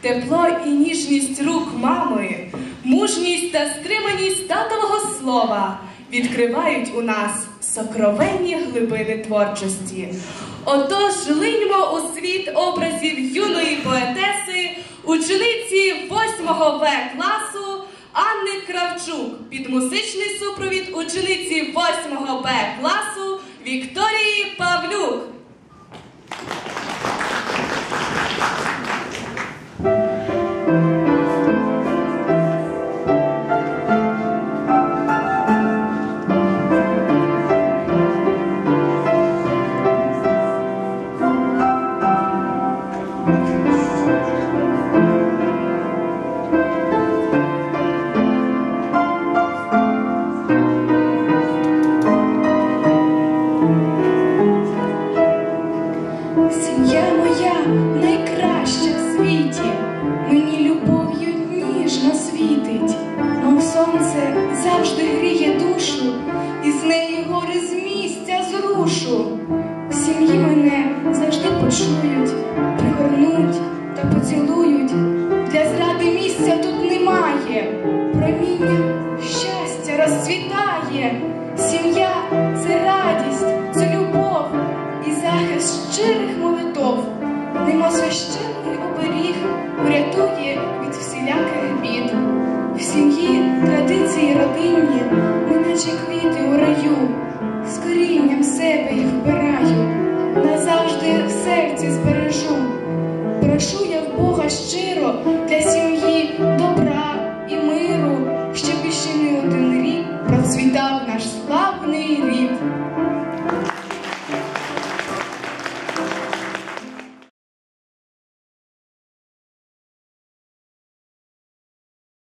тепло і ніжність рук мами, мужність та стриманість татового слова відкривають у нас сокровенні глибини творчості. Отож, линьмо у світ образів юної поетеси, учениці 8 В класу Анни Кравчук під музичний супровід учениці 8 Б класу Вікторії Найкраща в світі, мені любов'ю ніжно світить, мов сонце завжди гріє душу, і з неї гори з місця зрушу. В сім'ї мене завжди почують, пригорнуть та поцілують. Для зради місця тут немає, проміння щастя розцвітає. Сім'я це радість, це любов і захист щирих. Нема священний оберіг врятує від всіляких бід. В сім'ї традиції родинні, неначе квіти у раю, з корінням себе їх вбираю, назавжди в серці збережу. Прошу я в Бога щиро для